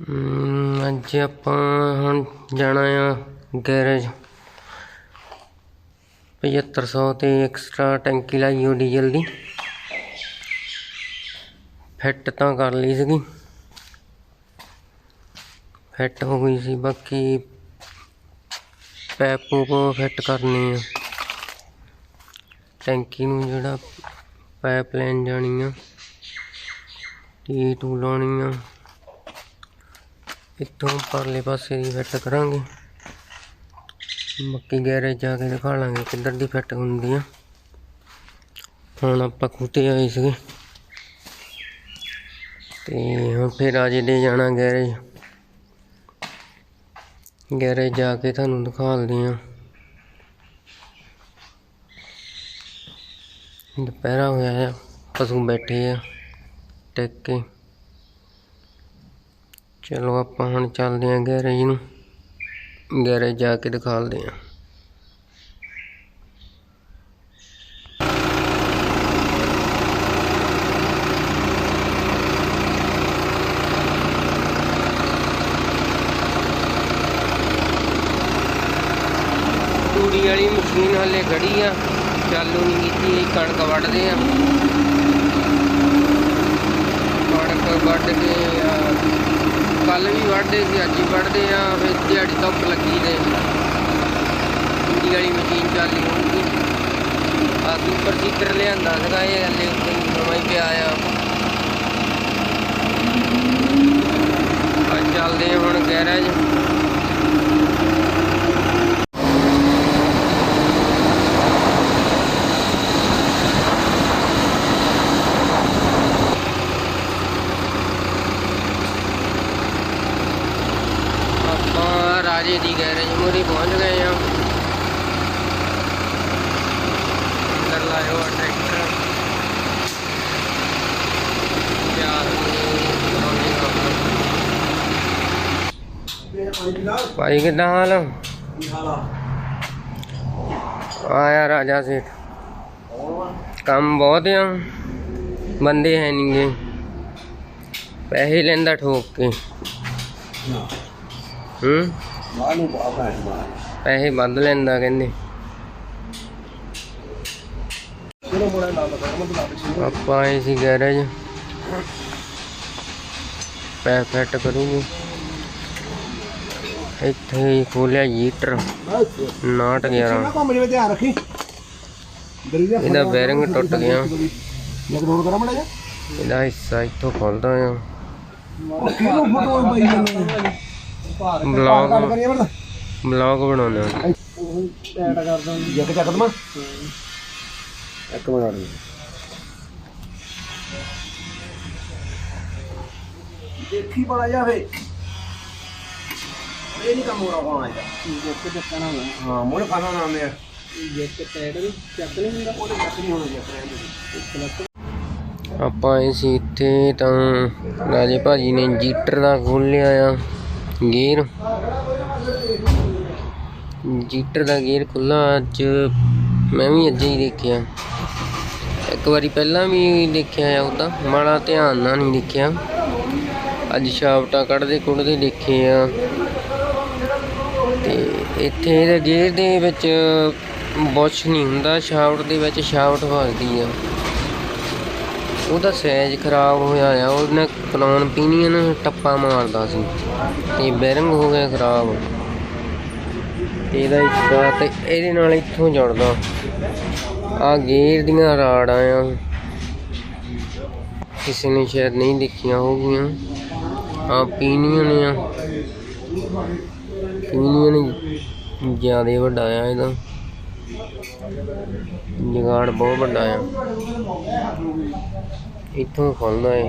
ਅੱਜ ਆਪਾਂ ਹੁਣ ਜਾਣਾ ਆ ਗੈਰੇਜ। 7500 ਤੇ ਐਕਸਟਰਾ ਟੈਂਕੀ ਲਾਈ ਉਹ ਡੀਜ਼ਲ ਦੀ। ਫਿੱਟ ਤਾਂ ਕਰ ਲਈ ਸੀਗੀ। ਫਿੱਟ ਹੋ ਗਈ ਸੀ, ਬਾਕੀ ਪੈਪ ਪੂਪ ਫਿੱਟ ਕਰਨੀ ਆ। ਟੈਂਕੀ ਨੂੰ ਜਿਹੜਾ ਪਾਈਪ ਲਾਈਨ ਜਾਣੀ ਆ, ਟੀ ਟੂ ਲਾਉਣੀ ਆ। ਇੱਥੋਂ ਪਰਲੇ ਪਾਸੇ ਦੀ ਫਿੱਟ ਕਰਾਂਗੇ। ਬਾਕੀ ਗੈਰੇਜ ਜਾ ਕੇ ਦਿਖਾ ਲਾਂਗੇ ਕਿੱਧਰ ਦੀ ਫਿੱਟ ਹੁੰਦੀ ਆ। ਹੁਣ ਆਪਾਂ ਖੂਤੇ ਆਏ ਸੀਗੇ। ਤੇ ਹੁਣ ਫਿਰ ਅਜੇ ਦੇ ਜਾਣਾ ਗੈਰੇਜ। ਗੈਰੇਜ ਜਾ ਕੇ ਤੁਹਾਨੂੰ ਦਿਖਾਉਂਦੇ ਆ। ਦੁਪਹਿਰਾ ਹੋਇਆ ਆ, ਪਸ਼ੂ ਬੈਠੇ ਆ, ਟਿਕ ਕੇ। ਚਲੋ ਆਪਾਂ ਹੁਣ ਚੱਲਦੇ ਆਂ ਗੈਰੇਜ ਨੂੰ। ਗੈਰੇਜ ਜਾ ਕੇ ਦਿਖਾਲਦੇ ਆਂ ਤੂੜੀ ਵਾਲੀ ਮਸ਼ੀਨ ਹਲੇ ਖੜੀ ਆ, ਚਾਲੂ ਨਹੀਂ ਕੀਤੀ ਕਣਕ ਵੱਢਦੇ ਆ। ਕਣਕ ਵੱਢ ਕੇ ਕੱਲ ਵੀ ਵੱਢਦੇ ਸੀ, ਅੱਜ ਵੀ ਵੱਢਦੇ ਆ, ਫਿਰ ਦਿਹਾੜੀ ਧੁੱਪ ਲੱਗੀ ਤੇ ਤੂੜੀ ਵਾਲੀ ਮਸ਼ੀਨ ਚਾਲੀ ਹੋਊਗੀ ਆ ਸੁਪਰ ਸੀਟਰ ਲਿਆਂਦਾ ਸੀਗਾ ਇਹ ਹਲੇ ਉੱਤੇ ਨਵਾਂ ਹੀ ਪਿਆ ਆ। ਅੱਜ ਚੱਲਦੇ ਆ ਹੁਣ ਗੈਰੇਜ ਆਪਾਂ ਰਾਜੇ ਦੀ ਗੈਰੇਜ ਮੂਰੀ ਪਹੁੰਚ ਗਏ ਆ ਅੰਦਰ ਲਾਇਓ ਆ ਟਰੈਕਟਰ ਯਾਰ ਭਾਈ ਕਿੱਦਾਂ ਹਾਲ? ਆਇਆ ਰਾਜਾ ਸੇਠ। ਕੰਮ ਬਹੁਤ ਆ। ਬੰਦੇ ਹੈ ਨਹੀਂਗੇ ਪੈਸੇ ਲੈਂਦਾ ਠੋਕ ਕੇ। ਹੂੰ? ਪੈਸੇ ਵੱਧ ਲੈਂਦਾ ਕਹਿੰਦੇ। ਆਪਾਂ ਆਏ ਸੀ ਗੈਰੇਜ। ਪੈ ਫਿੱਟ ਕਰੂਗੀ। ਇੱਥੇ ਹੀ ਖੋਲਿਆ ਹੀਟਰ ਬਸ 911 ਕੰਮ ਜਿਵੇਂ ਧਿਆਨ ਰੱਖੀ। ਦਾ ਇਹਦਾ ਬੈਰਿੰਗ ਟੁੱਟ ਗਿਆ। ਮੈਂ ਰੋਡ ਕਰਾਂ ਮੜਾ ਜਾ ਇਹਦਾ ਹਿੱਸਾ ਇੱਥੋਂ ਖੁੱਲਦਾ ਆ ਕਿਹਨੂੰ ਫੋਟੋ ਜਾਂਦੇ ਬਲੌਗ ਬਲੌਗ ਬਣਾਉਣਾ ਟੈਟ ਕਰਦਾ ਜੱਕ ਚੱਕ ਦਮਾ। ਇੱਕ ਮਿੰਟ ਦੇਖੀ ਬੜਾ ਜਾਵੇ ਇਹ ਨਹੀਂ ਕੰਮ ਹੋ ਰਿਹਾ ਹੋਣਾ ਇਹਦਾ ਜੱਕ ਚੱਕਣਾ ਹਾਂ ਮੋੜ ਖਾਣਾ ਨਾ ਆਉਂਦੇ ਆ ਜੱਕ ਟੈਟ ਵੀ ਚੱਕ ਨਹੀਂ ਹੁੰਦਾ ਉਹਦੇ ਚੱਕ ਨਹੀਂ ਹੋਣਾ ਜੱਕ ਰਹਿੰਦੇ ਆਪਾਂ ਆਏ ਸੀ ਇੱਥੇ ਤਾਂ ਰਾਜੇ ਭਾਜੀ ਨੇ ਜੀਟਰ ਦਾ ਖੋਲਿਆ ਆ ਗੇਅਰ। ਜੀਟਰ ਦਾ ਗੇਅਰ ਖੁੱਲਾ ਅੱਜ ਮੈਂ ਵੀ ਅੱਜ ਹੀ ਦੇਖਿਆ। ਇੱਕ ਵਾਰੀ ਪਹਿਲਾਂ ਵੀ ਦੇਖਿਆ ਆ ਉਹਦਾ ਮਾੜਾ ਧਿਆਨ ਨਾਲ ਨਹੀਂ ਦੇਖਿਆ। ਅੱਜ ਸ਼ਾਫਟਾ ਕੱਢਦੇ ਕੁੱਢਦੇ ਦੇਖੇ ਆ। ਇੱਥੇ ਇਹਦੇ ਗੇਅਰ ਦੇ ਵਿੱਚ ਬੁਸ਼ ਨਹੀਂ ਹੁੰਦਾ ਸ਼ਾਫਟ ਦੇ ਵਿੱਚ ਸ਼ਾਫਟ ਵੱਜਦੀ ਆ। ਉਹਦਾ ਸਾਈਜ਼ ਖਰਾਬ ਹੋਇਆ ਆ, ਉਹਨੇ ਕਲੋਨ ਪੀਨੀਅਨ ਟੱਪਾ ਮਾਰਦਾ ਸੀ। ਤੇ ਬੈਰਿੰਗ ਹੋ ਗਿਆ ਖਰਾਬ। ਤੇ ਇਹਦਾ ਹਿੱਸਾ ਤੇ ਇਹਦੇ ਨਾਲ ਇੱਥੋਂ ਜੁੜਦਾ। ਆ ਗੇਅਰ ਦੀਆਂ ਰਾੜਾਂ ਆ। ਕਿਸੇ ਨੇ ਸ਼ਾਇਦ ਨਹੀਂ ਦੇਖੀਆਂ ਹੋਗੀਆਂ। ਆ ਪੀਨੀਅਨ ਆ। ਪੀਨੀਅਨ ਜ਼ਿਆਦਾ ਵੱਡਾ ਆ ਇਹਦਾ। ਜਗਾੜ ਬਹੁਤ ਵੱਡਾ ਆ। ਇੱਥੋਂ ਖੁੱਲਦਾ ਇਹ।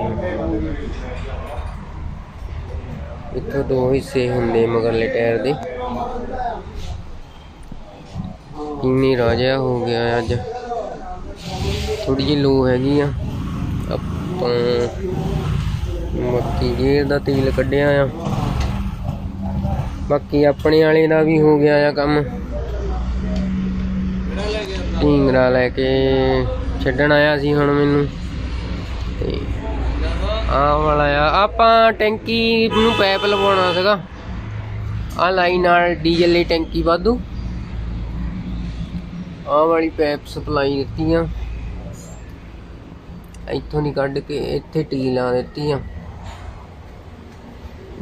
ਇੱਥੋਂ ਦੋ ਹਿੱਸੇ ਹੁੰਦੇ ਮਗਰਲੇ ਟਾਇਰ ਦੇ। ਇੰਨੀ ਰਾਜਾ ਹੋ ਗਿਆ ਅੱਜ। ਥੋੜੀ ਜਿਹੀ ਲੋ ਹੈਗੀ ਆ। ਆਪਾਂ ਮੱਕੀ ਗੇਰ ਦਾ ਤੇਲ ਕੱਢਿਆ ਆ। ਬਾਕੀ ਆਪਣੇ ਵਾਲੇ ਦਾ ਵੀ ਹੋ ਗਿਆ ਆ ਕੰਮ। ਢੀਂਗਰਾ ਲੈ ਕੇ ਛੱਡਣ ਆਇਆ ਸੀ ਹੁਣ ਮੈਨੂੰ। ਤੇ ਆ ਵਾਲਾ ਆ। ਆਪਾਂ ਟੈਂਕੀ ਨੂੰ ਪਾਈਪ ਲਵਾਉਣਾ ਸੀਗਾ। ਆ ਲਾਈਨ ਨਾਲ ਡੀਜ਼ਲ ਲਈ ਟੈਂਕੀ ਵਾਧੂ। ਆ ਵਾਲੀ ਪਾਈਪ ਸਪਲਾਈ ਦਿੱਤੀ ਆ। ਇੱਥੋਂ ਨਹੀਂ ਕੱਢ ਕੇ ਇੱਥੇ ਟੀ ਲਾ ਦਿੱਤੀ ਆ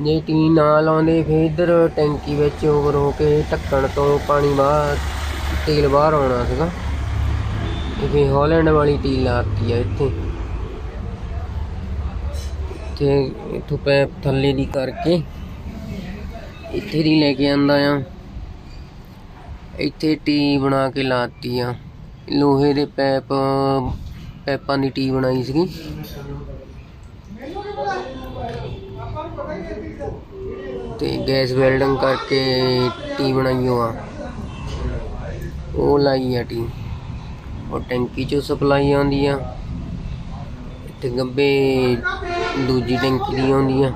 ਜੇ ਟੀ ਨਾ ਲਾਉਂਦੇ ਫਿਰ ਇੱਧਰ ਟੈਂਕੀ ਵਿੱਚ ਓਵਰ ਹੋ ਕੇ ਢੱਕਣ ਤੋਂ ਪਾਣੀ ਬਾਹਰ, ਤੇਲ ਬਾਹਰ ਆਉਣਾ ਸੀਗਾ। ਇਹ ਫਿਰ ਹਾਲੈਂਡ ਵਾਲੀ ਟੀ ਲਾਤੀ ਆ ਇੱਥੇ। ਇੱਥੇ ਇੱਥੋਂ ਪੈਪ ਥੱਲੇ ਦੀ ਕਰਕੇ ਇੱਥੇ ਦੀ ਲੈ ਕੇ ਆਂਦਾ ਆ। ਇੱਥੇ ਟੀ ਬਣਾ ਕੇ ਲਾਤੀ ਆ। ਲੋਹੇ ਦੇ ਪੈਪ, ਪੈਪਾਂ ਦੀ ਟੀ ਬਣਾਈ ਸੀਗੀ। ਤੇ ਗੈਸ ਵੈਲਡਿੰਗ ਕਰਕੇ ਟੀ ਬਣਾਈ ਆ। ਉਹ ਲਾਈ ਆ ਟੀ। ਉਹ ਟੈਂਕੀ ਚੋਂ ਸਪਲਾਈ ਆਉਂਦੀ ਆ ਇੱਥੇ ਗੱਬੇ ਦੂਜੀ ਟੈਂਕੀ ਦੀ ਆਉਂਦੀ ਆ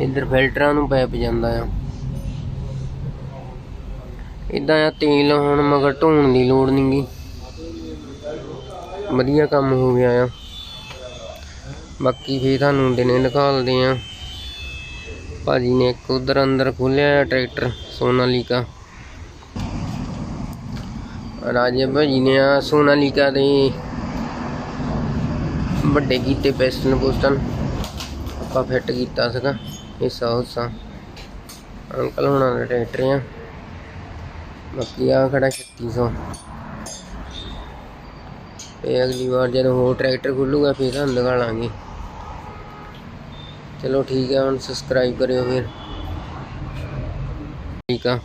ਇੱਧਰ ਫਿਲਟਰਾਂ ਨੂੰ ਪੈਪ ਜਾਂਦਾ ਆ। ਇਦਾਂ ਆ ਤੇਲ ਹੁਣ ਮਗਰ ਢੋਣ ਦੀ ਲੋੜ ਨਹੀਂਗੀ ਵਧੀਆ ਕੰਮ ਹੋ ਗਿਆ ਆ। ਬਾਕੀ ਫੇਰ ਤੁਹਾਨੂੰ ਦਿਨੇ ਦਿਖਾਲਦੇ ਆ ਭਾਜੀ ਨੇ ਇੱਕ ਉਧਰ ਅੰਦਰ ਖੋਲਿਆ ਆ ਟਰੈਕਟਰ, ਸੋਨਾਲੀਕਾ। ਰਾਜੇ ਭਾਜੀ ਨੇ ਆ ਸੋਨਾਲੀਕਾ ਦੇ ਵੱਡੇ ਕੀਤੇ ਪਿਸਟਨ ਪੁਸਟਨ। ਆਪਾਂ ਫਿੱਟ ਕੀਤਾ ਸੀਗਾ, ਹਿੱਸਾ ਹੁੱਸਾ। ਅੰਕਲ ਹੁਣਾਂ ਦਾ ਟਰੈਕਟਰ ਆ। ਬਾਕੀ ਆ ਖੜਾ 3600 ਤੇ ਅਗਲੀ ਵਾਰ ਜਦੋਂ ਹੋਰ ਟਰੈਕਟਰ ਖੁੱਲੂਗਾ, ਫਿਰ ਤੁਹਾਨੂੰ ਦਿਖਾਵਾਂਗੇ ਚਲੋ ਠੀਕ ਹੈ, ਹੁਣ ਸਬਸਕ੍ਰਾਈਬ ਕਰਿਓ ਫਿਰ। ਠੀਕ ਆ।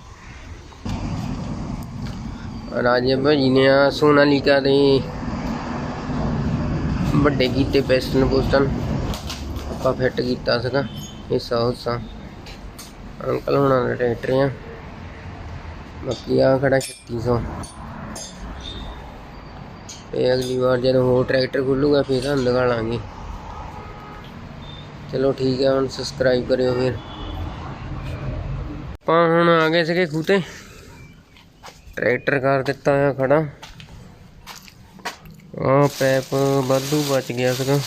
ਰਾਜੇ ਭਾਜੀ ਨੇ ਆ ਸੋਨਾਲੀਕਾ ਦੇ ਵੱਡੇ ਕੀਤੇ ਪੈਸਟਨ ਪੋਸਟਨ ਆਪਾਂ ਫਿੱਟ ਕੀਤਾ ਸੀਗਾ, ਹਿੱਸਾ ਹੁੱਸਾ। ਅੰਕਲ ਹੁਣਾਂ ਦਾ ਟਰੈਕਟਰ ਆ। ਬਾਕੀ ਆ ਖੜਾ 3600 ਤੇ ਅਗਲੀ ਵਾਰ ਜਦੋਂ ਹੋਰ ਟਰੈਕਟਰ ਖੁੱਲੂਗਾ, ਫਿਰ ਤੁਹਾਨੂੰ ਦਿਖਾਵਾਂਗੇ ਚਲੋ ਠੀਕ ਹੈ, ਹੁਣ ਸਬਸਕ੍ਰਾਈਬ ਕਰਿਓ ਫਿਰ। ਆਪਾਂ ਹੁਣ ਆ ਗਏ ਸੀਗੇ ਖੂਤੇ। ਟਰੈਕਟਰ ਕਰ ਦਿੱਤਾ ਆ ਖੜਾ? ਆ ਪੈਪ ਵਾਧੂ ਬਚ ਗਿਆ ਸੀਗਾ।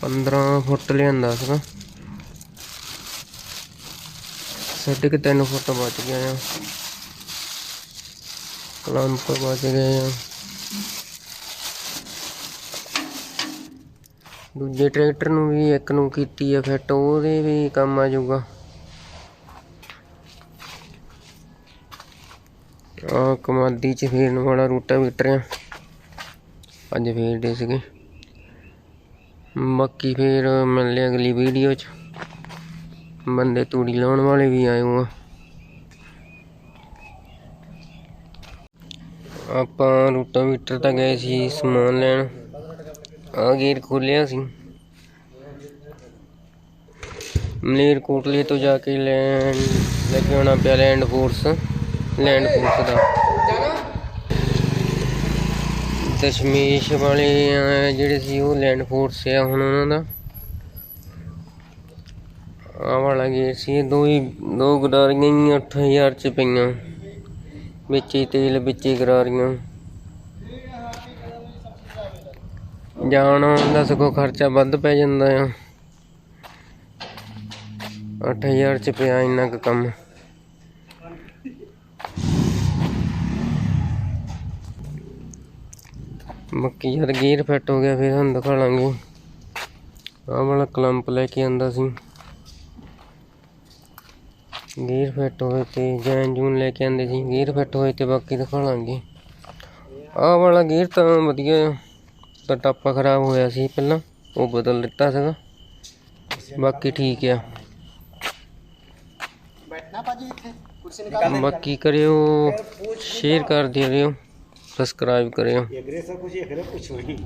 15 ਫੁੱਟ ਲਿਆਂਦਾ ਸੀਗਾ। ਸਾਢੇ ਕੁ ਤਿੰਨ ਫੁੱਟ ਬਚ ਗਿਆ ਆ। ਕਲੰਪ ਬਚ ਗਏ ਆ। ਦੂਜੇ ਟਰੈਕਟਰ ਨੂੰ ਵੀ ਇੱਕ ਨੂੰ ਕੀਤੀ ਆ ਫਿੱਟ, ਉਹਦੇ ਵੀ ਕੰਮ ਆ ਜਾਊਗਾ। ਆ ਕਮਾਦੀ ਚ ਫੇਰਨ ਵਾਲਾ ਰੂਟਾ ਮੀਟਰ ਆ। ਅੱਜ ਫੇਰਦੇ ਸੀਗੇ। ਬਾਕੀ ਫੇਰ ਮਿਲਦੇ ਅਗਲੀ ਵੀਡੀਓ ਚ। ਬੰਦੇ ਤੂੜੀ ਲਾਉਣ ਵਾਲੇ ਵੀ ਆਏ ਹੋ ਆ। ਆਪਾਂ ਰੂਟਾਵੀਟਰ ਤਾਂ ਗਏ ਸੀ ਸਮਾਨ ਲੈਣ। ਆ ਗੇਟ ਖੋਲਿਆ ਸੀ। ਮਲੇਰ ਕੋਟਲੇ ਤੋਂ ਜਾ ਕੇ ਲੈਂਡ ਲੈ ਕੇ ਆਉਣਾ ਪਿਆ ਲੈਂਡ ਫੋਰਸ ਲੈਂਡ ਫੋਰਸ ਦਾ। ਦਸ਼ਮੇਸ਼ ਵਾਲੇ ਆ ਜਿਹੜੇ ਸੀ, ਉਹ ਲੈਂਡ ਫੋਰਸ ਆ ਹੁਣ ਉਹਨਾਂ ਦਾ। ਆਹ ਵਾਲਾ ਗੇਟ ਸੀ ਦੋ ਹੀ ਦੋ ਗਰਾਰੀਆਂ ਹੀ 8000 ਚ ਪਈਆਂ। ਵਿੱਚ ਹੀ ਤੇਲ ਵਿੱਚ ਹੀ ਗਰਾਰੀਆਂ। ਜਾਣ ਆਉਣ ਦਾ ਸਗੋਂ ਖਰਚਾ ਵੱਧ ਪੈ ਜਾਂਦਾ ਆ। 8000 ਚ ਪਿਆ ਇੰਨਾ ਕੁ ਕੰਮ। ਬਾਕੀ ਜਦ ਗੇਅਰ ਫਿੱਟ ਹੋ ਗਿਆ, ਫਿਰ ਤੁਹਾਨੂੰ ਦਿਖਾ ਲਾਂਗੇ। ਆਹ ਵਾਲਾ ਕਲੰਪ ਲੈ ਕੇ ਆਂਦਾ ਸੀ। ਗੇਅਰ ਫਿੱਟ ਹੋਏ ਤੇ ਜੈਨ ਜੂਨ ਲੈ ਕੇ ਆਂਦੇ ਸੀ। ਗੇਅਰ ਫਿੱਟ ਹੋਏ ਤੇ ਬਾਕੀ ਦਿਖਾ ਲਾਂਗੇ। ਆਹ ਵਾਲਾ ਗੇਅਰ ਤਾਂ ਵਧੀਆ ਆ। ਤਾਂ ਟਾਪਾ ਖਰਾਬ ਹੋਇਆ ਸੀ ਪਹਿਲਾਂ ਉਹ ਬਦਲ ਦਿੱਤਾ ਸੀਗਾ। ਬਾਕੀ ਠੀਕ ਆ। ਬੈਠਣਾ ਭਾਜੀ ਇੱਥੇ ਕੁਰਸੀ ਨਿਕਾਲ ਬਾਕੀ ਕਰਿਓ ਸ਼ੇਅਰ ਕਰ ਦਿਓ ਸਬਸਕ੍ਰਾਈਬ ਕਰਿਓ। ਇਹ ਅਗਰੇ ਸਭ ਕੁਝ ਇਹ ਕਰੇ ਕੁਝ ਨਹੀਂ